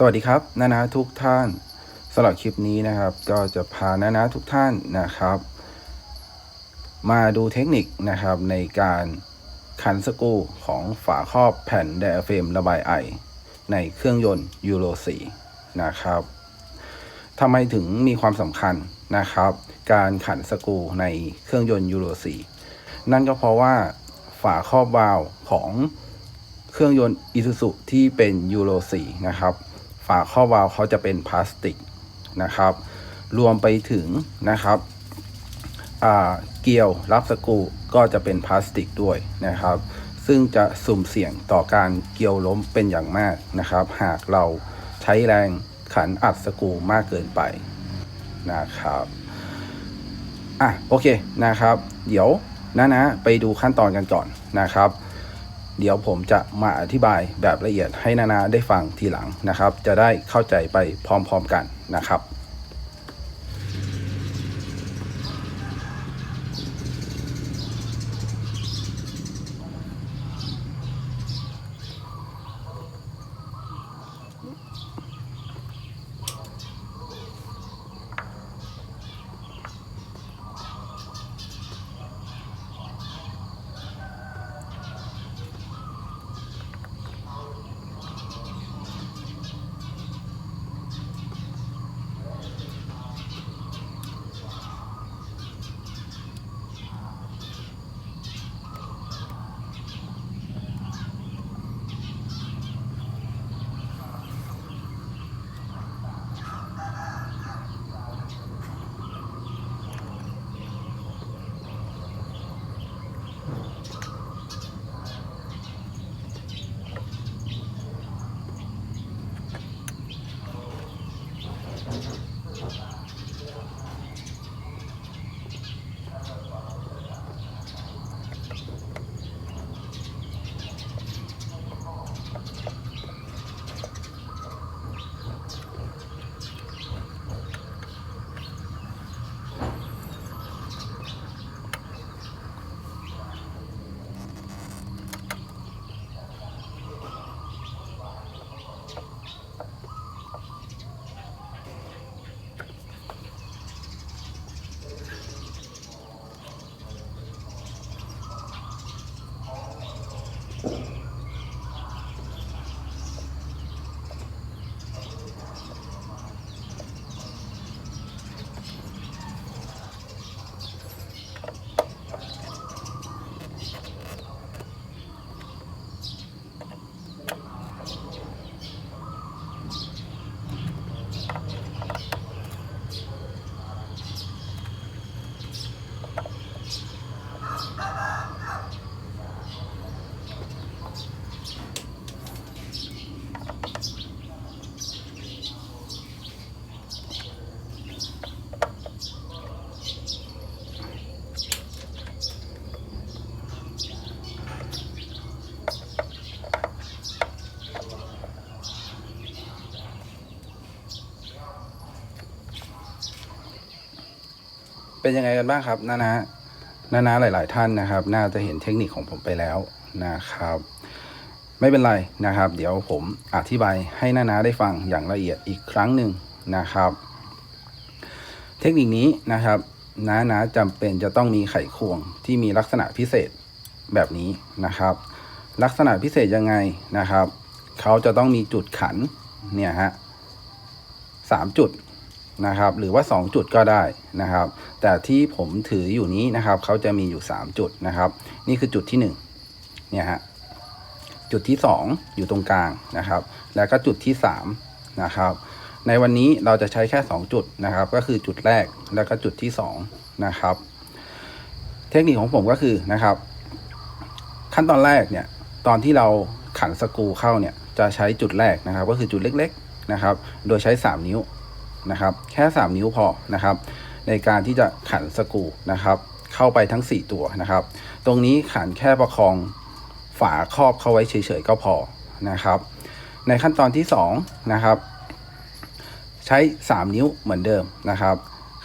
สวัสดีครับนานาทุกท่านสำหรับคลิปนี้นะครับ ก็จะพานานาทุกท่านนะครับ มาดูเทคนิคนะครับในการคันสกูของฝาครอบแผ่นไดอะเฟรมระบายไอ ในเครื่องยนต์ยูโร4นะครับทำไมถึงมีความสำคัญนะครับ การขันสกูในเครื่องยนต์ยูโร4นั่นก็เพราะว่าฝาครอบวาล์วของเครื่องยนต์อีซูซุที่เป็นยูโร4นะครับ ฝาครอวาล์วเขาจะเป็นพลาสติกนะครับ รวมไปถึงนะครับเกลียวรับสกรูก็จะเป็นพลาสติกด้วยนะครับ ซึ่งจะสุ่มเสี่ยงต่อการเกลียวล้มเป็นอย่างมากนะครับ หากเราใช้แรงขันอัดสกรูมากเกินไปนะครับอะโอเคนะครับ เดี๋ยวนะนะไปดูขั้นตอนกันก่อนนะครับ เดี๋ยวผมจะมาอธิบายแบบละเอียดให้นานาได้ฟังทีหลังนะครับ จะได้เข้าใจไปพร้อมๆกันนะครับ เป็นยังไงกันบ้างครับนานานานาหลาย ๆ ท่านนะครับ น่าจะเห็นเทคนิคของผมไปแล้วนะครับ ไม่เป็นไรนะครับ เดี๋ยวผมอธิบายให้นานาได้ฟังอย่างละเอียดอีกครั้งหนึ่งนะครับ เทคนิคนี้นะครับน้านาจำเป็นจะต้องมีไขควงที่มีลักษณะพิเศษแบบนี้นะครับ ลักษณะพิเศษยังไงนะครับ เขาจะต้องมีจุดขันเนี่ยฮะสามจุด นะครับ หรือว่าสองจุดก็ได้นะครับ แต่ที่ผมถืออยู่นี้นะครับเขาจะมีอยู่สามจุดนะครับ นี่คือจุดที่หนึ่งเนี่ยฮะจุดที่ 2 อยู่ตรงกลางนะครับ แล้วก็จุดที่3นะครับ ในวันนี้เราจะใช้แค่ 2 จุดนะครับ ก็คือจุดแรกแล้วก็จุดที่2นะครับ เทคนิคของผมก็คือนะครับ ขั้นตอนแรกเนี่ยตอนที่เราขันสกูเข้าเนี่ยจะใช้จุดแรกนะครับ ก็คือจุดเล็ก ๆนะครับ โดยใช้ 3 นิ้ว นะครับ แค่ 3 นิ้วพอนะครับ ในการที่จะขันสกูนะครับ เข้าไปทั้ง 4 ตัวนะครับ ตรงนี้ขันแค่ประคองฝาครอบเข้าไว้เฉยๆก็พอนะครับ ในขั้นตอนที่2นะครับ ใช้ 3 นิ้วเหมือนเดิมนะครับ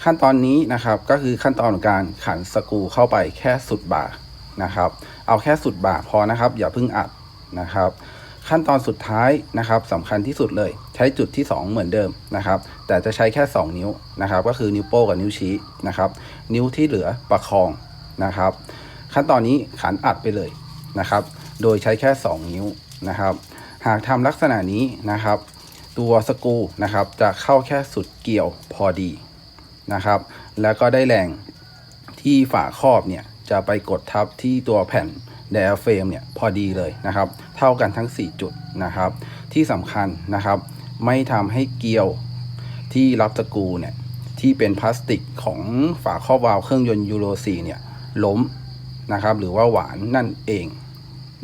ขั้นตอนนี้นะครับก็คือขั้นตอนของการขันสกูเข้าไปแค่สุดบ่านะครับ เอาแค่สุดบ่าพอนะครับ อย่าเพิ่งอัดนะครับ ขั้นตอนสุดท้ายนะครับสำคัญที่สุดเลย ใช้จุดที่ 2 เหมือนเดิมนะครับ แต่จะใช้แค่ 2 นิ้วนะครับ ก็คือนิ้วโป้งกับนิ้วชี้นะครับ นิ้วที่เหลือประคองนะครับ ขั้นตอนนี้ขันอัดไปเลยนะครับ โดยใช้แค่ 2 นิ้วนะครับ หากทำลักษณะนี้นะครับ ตัวสกูนะครับจะเข้าแค่สุดเกี่ยวพอดีนะครับ แล้วก็ได้แรงที่ฝาครอบเนี่ยจะไปกดทับที่ตัวแผ่น ไดอะเฟมเนี่ยพอดีเลยนะครับ เท่ากันทั้ง 4 จุดนะครับ ที่สำคัญนะครับ ไม่ทำให้เกลียวที่รับสกูเนี่ยที่เป็นพลาสติกของฝาครอบวาล์วเครื่องยนต์ยูโร4เนี่ยล้มนะครับหรือว่าหวานนั่นเอง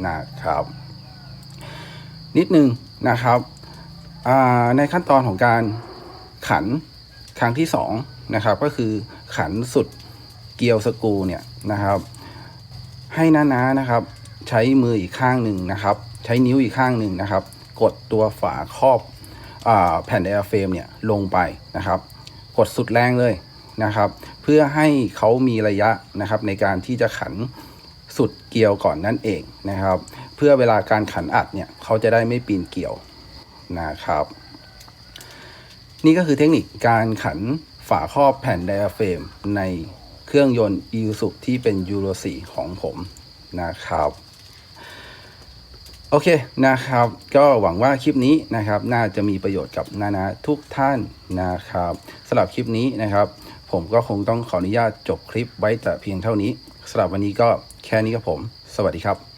นะครับ นิดนึงนะครับในขั้นตอนของการขันครั้งที่2นะครับก็คือขันสุดเกียวสกูเนี่ยนะครับ ให้น้าๆนะครับ ใช้มืออีกข้างหนึ่งนะครับ ใช้นิ้วอีกข้างหนึ่งนะครับ กดตัวฝาครอบอแผ่นไดอะเฟรมเนี่ยลงไปนะครับ กดสุดแรงเลยนะครับ เพื่อให้เขามีระยะนะครับในการที่จะขันสุดเกลียวก่อนนั่นเองนะครับ เพื่อเวลาการขันอัดเนี่ยเขาจะได้ไม่ปีนเกี่ยวนะครับ นี่ก็คือเทคนิคการขันฝาครอบแผ่นไดอะเฟรมใน เครื่องยนต์อีซูที่เป็นยูโร4ของผมนะครับโอเคนะครับ ก็หวังว่าคลิปนี้นะครับ น่าจะมีประโยชน์กับนานาทุกท่านนะครับสำหรับคลิปนี้นะครับ ผมก็คงต้องขออนุญาตจบคลิปไว้แต่เพียงเท่านี้สำหรับวันนี้ก็แค่นี้ครับผม สวัสดีครับ